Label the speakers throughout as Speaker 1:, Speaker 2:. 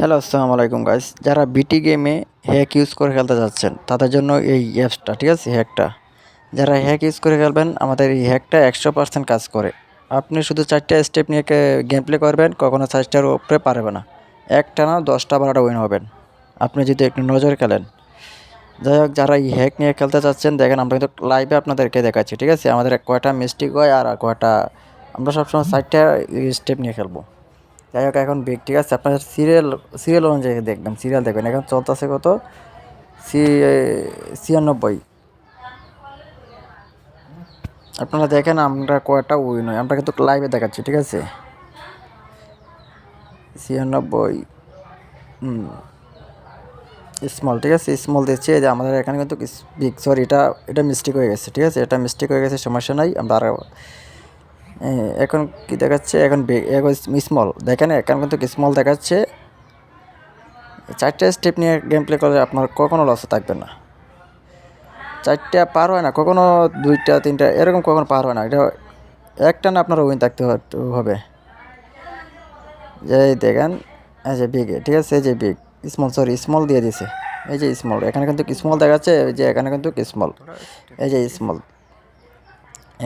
Speaker 1: Hello, আসসালামু আলাইকুম guys যারা বিটি গেমে হ্যাক ইউজ করে খেলতে যাচ্ছেন, তাদের জন্য এই অ্যাপসটা ঠিক আছে? হ্যাকটা যারা হ্যাক ইউজ করে খেলবেন, আমাদের এই হ্যাকটা একশো পার্সেন্ট কাজ করে। আপনি শুধু চারটা স্টেপ নিয়ে গেম প্লে করবেন, কখনো চারটার উপরে পারবে না। একটা না, দশটা বারোটা উইন হবেন। আপনি যদি একটু নজর খেলেন। যাই হোক, যারা এই হ্যাক নিয়ে খেলতে চাচ্ছেন দেখেন আমরা কিন্তু লাইভে আপনাদেরকে দেখাচ্ছি, ঠিক আছে? আমাদের কয়টা মিস্টেক হয় আর কয়টা, আমরা সবসময় চারটা স্টেপ নিয়ে খেলব। যাই হোক এখন বিগ ঠিক আছে? আপনার সিরিয়াল সিরিয়াল অনুযায়ী দেখবেন সিরিয়াল দেখবেন। এখন চলতেছে কত? সি ছিয়ানব্বই। আপনারা দেখেন আমরা কয়টা উই নয় আমরা কিন্তু লাইভে দেখাচ্ছি ঠিক আছে? ছিয়ানব্বই স্মল ঠিক আছে? স্মল দিচ্ছে যে আমাদের এখানে কিন্তু বিগ সরি এটা এটা মিস্টেক হয়ে গেছে ঠিক আছে? এটা মিস্টেক হয়ে গেছে সমস্যা নাই আমরা আর হ্যাঁ, এখন কি দেখাচ্ছে? এখন স্মল দেখেন, এখন কিন্তু স্মল দেখাচ্ছে। চারটে স্টেপ নিয়ে গেম প্লে করলে আপনার কখনো লসে থাকবে না। চারটা পার হয় না, কখনো দুইটা, তিনটা, এরকম কখনো পার হয় না। এটা একটা না আপনার উইন থাকতে হবে। যে দেখেন, এই যে বিগ ঠিক আছে? এই যে বিগ স্মল সরি স্মল দিয়ে দিছে। এই যে স্মল এখানে কিন্তু স্মল দেখাচ্ছে? এই যে এখানে কিন্তু স্মল এই যে স্মল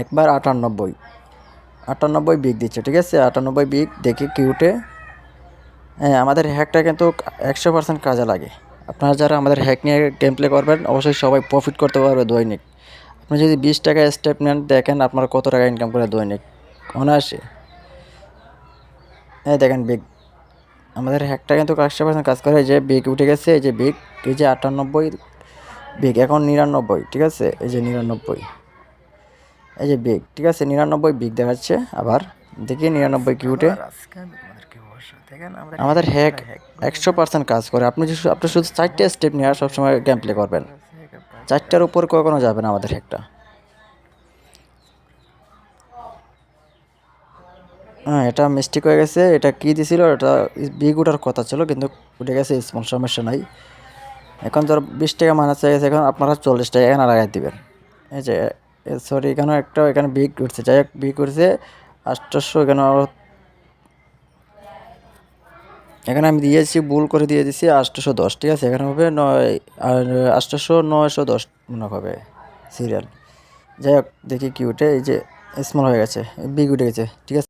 Speaker 1: একবার আটানব্বই। আটানব্বই বিগ দিচ্ছে, ঠিক আছে? আটানব্বই বিগ দেখি কিউটে। হ্যাঁ আমাদের হ্যাকটা কিন্তু একশো পার্সেন্ট কাজে লাগে। আপনারা যারা আমাদের হ্যাক নিয়ে গেম প্লে করবেন, অবশ্যই সবাই প্রফিট করতে পারবে দৈনিক। আপনি যদি বিশ টাকা স্টেপ নেন, দেখেন আপনার কত টাকা ইনকাম করে দৈনিক। অনায়াসে। হ্যাঁ দেখেন বিগ। আমাদের হ্যাকটা কিন্তু একশো পার্সেন্ট কাজ করে যে বিগ উঠে গেছে, এই যে বিগ, এই যে আটানব্বই বিগ, এখন নিরানব্বই, ঠিক আছে? এই যে নিরানব্বই। এই যে বিগ ঠিক আছে? নিরানব্বই বিগ দেখাচ্ছে আবার। দেখি নিরানব্বই কি উঠে আমাদের হ্যাক একশো পার্সেন্ট কাজ করে। আপনি আপনি শুধু চারটে স্টেপ নিয়ে সবসময় গেম প্লে করবেন। চারটার উপর কখনো যাবে না আমাদের হ্যাকটা হ্যাঁ এটা মিস্টেক হয়ে গেছে। এটা কী দিছিল? এটা বিগ উঠার কথা ছিল, কিন্তু উঠে গেছে স্মল সমস্যা নাই। এখন ধর বিশ টাকা মাইনাস হয়ে গেছে, এখন আপনারা চল্লিশ টাকা এখানে লাগাই দিবেন। এই যে সরি এখানে একটা, এখানে বিগ করছে। যাই হোক বিগ করছে। আষ্টশো এখানে এখানে আমি দিয়েছি, ভুল করে দিয়ে দিচ্ছি আটশোশো দশ, ঠিক আছে? এখানে হবে নয় আষ্টশো নয়শো দশ মনে হবে সিরিয়াল যাই হোক, দেখি কি উঠে। এই যে স্মল হয়ে গেছে বিগ উঠে গেছে, ঠিক আছে?